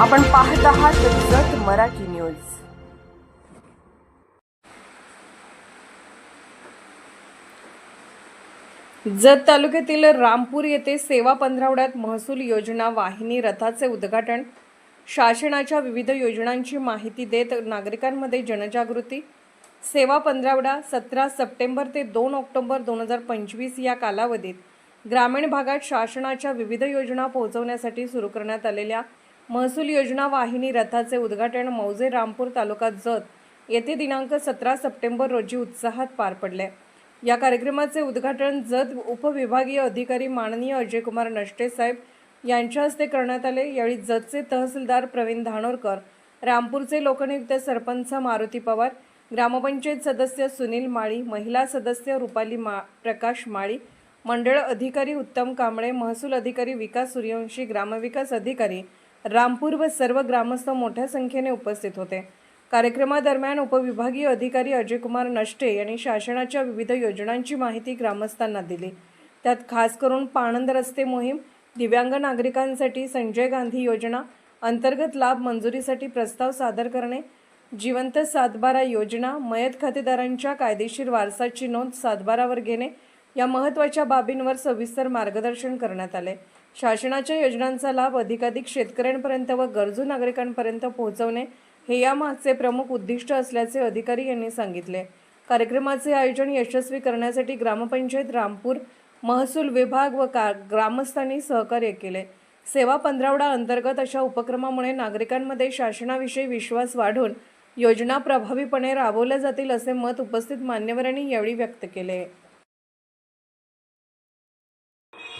आपण पाहत आहात जत मराठी न्यूज. जत तालुक्यातील रामपूर येथे सेवा पंधरावड्यात महसूल योजना वाहिनी रथाचे उद्घाटन. शासनाच्या विविध योजनांची माहिती देत नागरिकांमध्ये जनजागृती. सेवा पंधरावडा सतरा सप्टेंबर ते दोन ऑक्टोबर दोन हजार पंचवीस या कालावधीत ग्रामीण भागात शासनाच्या विविध योजना पोहोचवण्यासाठी सुरू करण्यात आलेल्या महसूल योजना वाहिनी रथाचे उद्घाटन मौजे रामपूर तालुका जत येथे दिनांक सतरा सप्टेंबर रोजी उत्साहात पार पडले. या कार्यक्रमाचे उद्घाटन जत उपविभागीय अधिकारी माननीय अजयकुमार नष्टे साहेब यांच्या हस्ते करण्यात आले. यावेळी जतचे तहसीलदार प्रवीण धानोरकर रामपूरचे लोकनियुक्त सरपंच मारुती पवार ग्रामपंचायत सदस्य सुनील माळी महिला सदस्य रुपाली मा प्रकाश माळी मंडळ अधिकारी उत्तम कांबळे महसूल अधिकारी विकास सूर्यवंशी ग्रामविकास अधिकारी रामपूर व सर्व ग्रामस्थ मोठ्या संख्येने उपस्थित होते. कार्यक्रमादरम्यान उपविभागीय अधिकारी अजयकुमार नष्टे यांनी शासनाच्या विविध योजनांची माहिती ग्रामस्थांना दिली. त्यात खास करून पाणंद रस्ते मोहीम दिव्यांग नागरिकांसाठी संजय गांधी योजना अंतर्गत लाभ मंजुरीसाठी प्रस्ताव सादर करणे जिवंत सातबारा योजना मयत खातेदारांच्या कायदेशीर वारसाची नोंद सातबारावर घेणे या महत्त्वाच्या बाबींवर सविस्तर मार्गदर्शन करण्यात आले. शासनाच्या योजनांचा लाभ अधिकाधिक शेतकऱ्यांपर्यंत व गरजू नागरिकांपर्यंत पोहोचवणे हे या मागचे प्रमुख उद्दिष्ट असल्याचे अधिकारी यांनी सांगितले. कार्यक्रमाचे आयोजन यशस्वी करण्यासाठी ग्रामपंचायत रामपूर महसूल विभाग व का ग्रामस्थांनी सहकार्य केले. सेवा पंधरावडा अंतर्गत अशा उपक्रमामुळे नागरिकांमध्ये शासनाविषयी विश्वास वाढून योजना प्रभावीपणे राबवल्या जातील असे मत उपस्थित मान्यवरांनी यावेळी व्यक्त केले.